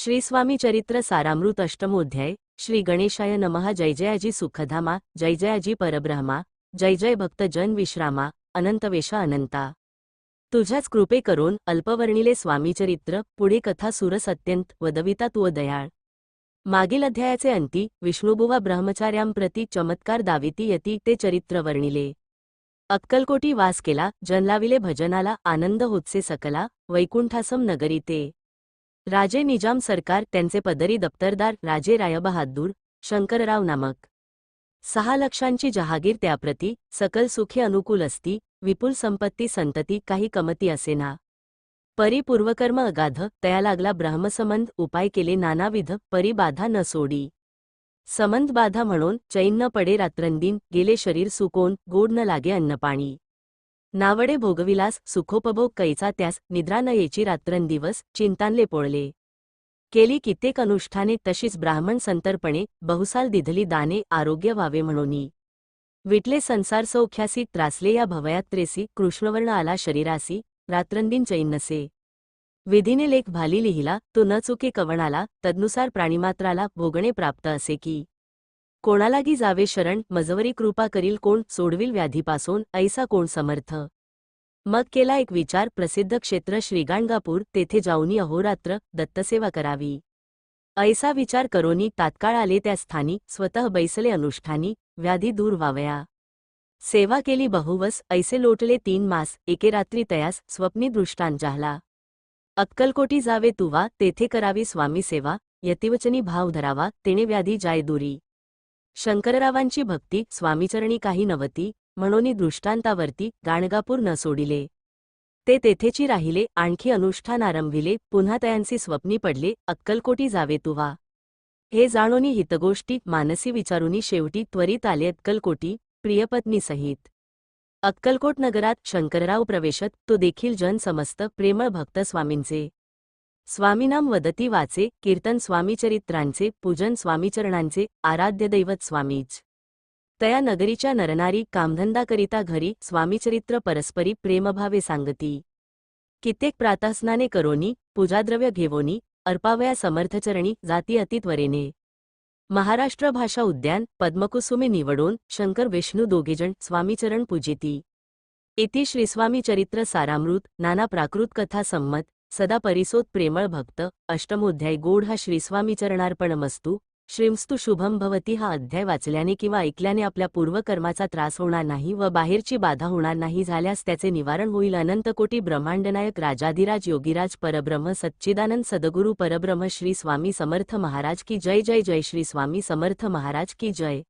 श्री स्वामी चरित्र सारामृत अष्टमोध्याय श्री गणेशाय नमः जय जयाजी सुखधामा जय जयाजी परब्रह्मा जय जय भक्त जन विश्रामा अनंतवेशा अनंता. तुझ्याच कृपे करून अल्पवर्णिले स्वामीचरित्र पुढे कथा सुरस अत्यंत वदविता तू दयाळ. मागील अध्यायाचे अंती विष्णुबुवा ब्रह्मचार्यांप्रती चमत्कार दाविती यती ते चरित्र वर्णिले अक्कलकोटी वास केला जनलाविले भजनाला आनंद होतसे सकला वैकुंठासम नगरी ते राजे निजाम सरकार त्यांचे पदरी दप्तरदार राजे रायबहादूर शंकरराव नामक. सहा लक्षांची जहागीर त्याप्रती सकल सुखे अनुकूल असती विपुल संपत्ती संतती काही कमती असेना परी पूर्वकर्म अगाध तया लागला ब्रह्मसंबंध उपाय केले नानाविध परी बाधा न सोडी. संबंध बाधा म्हणून चैन न पडे रात्रंदीन गेले शरीर सुकोन गोड न लागे अन्नपाणी. नावडे भोगविलास सुखोपभोग कैचा त्यास निद्रा न येची रात्रंदिवस चिंतानले पोळले. केली कित्येक अनुष्ठाने तशीच ब्राह्मण संतर्पणे बहुसाल दिधली दाने आरोग्य व्हावे म्हणूनी. विटले संसार सौख्यासी त्रासले या भवयात्रेसी कृष्णवर्ण आला शरीरासी रात्रंदिन चैन नसे विधीने लेख भाली लिहिला तो न चुके कवणाला तदनुसार प्राणिमात्राला भोगणे प्राप्त असे की. कोणालागी जावे शरण मजवरी कृपा करील कोण सोडविल व्याधीपासून ऐसा कोण समर्थ? मग केला एक विचार प्रसिद्ध क्षेत्र श्रीगाणगापूर तेथे जाऊनी अहोरात्र दत्तसेवा करावी. ऐसा विचार करोनी तात्काळ आले त्या स्थानी स्वतः बैसले अनुष्ठानी व्याधी दूर व्हावया. सेवा केली बहुवस ऐसे लोटले तीन मास एके रात्री तयास स्वप्नी दृष्टांत जाहला. अक्कलकोटी जावे तुवा तेथे करावी स्वामी सेवा यतिवचनी भाव धरावा तेने व्याधी जाय दुरी. शंकररावांची भक्ती स्वामीचरणी काही नवती म्हणून दृष्टांतावरती गाणगापूर न सोडिले. ते तेथेची राहिले आणखी अनुष्ठान आरंभिले पुन्हा तयांसी स्वप्नी पडले अक्कलकोटी जावे तुवा. हे जाणोनी हितगोष्टी मानसी विचारुनी शेवटी त्वरित आले अक्कलकोटी प्रियपत्नीसहित अक्कलकोट नगरात शंकरराव प्रवेशत तो देखील जन समस्त प्रेमळ भक्त स्वामींचे. स्वामीनाम वदती वाचे कीर्तन स्वामीचरित्रांचे पूजन स्वामीचरणांचे आराध्य दैवत स्वामीच तया नगरीच्या नरनारी कामधंदाकरिता घरी स्वामीचरित्र परस्परी प्रेमभावे सांगती. कित्येक प्रातस्नाने करोनी पूजाद्रव्य घेवोनी अर्पावया समर्थचरणी जाती अतित्वरेने महाराष्ट्र भाषा उद्यान पद्मकुसुमे निवडून शंकर विष्णू दोघेजण स्वामीचरण पूजिती. इति श्रीस्वामी चरित्र सारामृत नाना प्राकृत कथा संमत सदा परिसोत प्रेमळ भक्त अष्टमोध्याय गोड हा श्रीस्वामीचरणार्पणमस्तू. श्रीमस्तू शुभम भवती हा अध्याय वाचल्याने किंवा ऐकल्याने आपल्या पूर्वकर्माचा त्रास होणार नाही व बाहेरची बाधा होणार नाही झाल्यास त्याचे निवारण होईल. अनंतकोटी ब्रह्मांडनायक राजाधिराज योगीराज परब्रह्म सच्चिदानंद सदगुरू परब्रह्म श्री स्वामी समर्थ महाराज की जय जय जय. श्री स्वामी समर्थ महाराज की जय.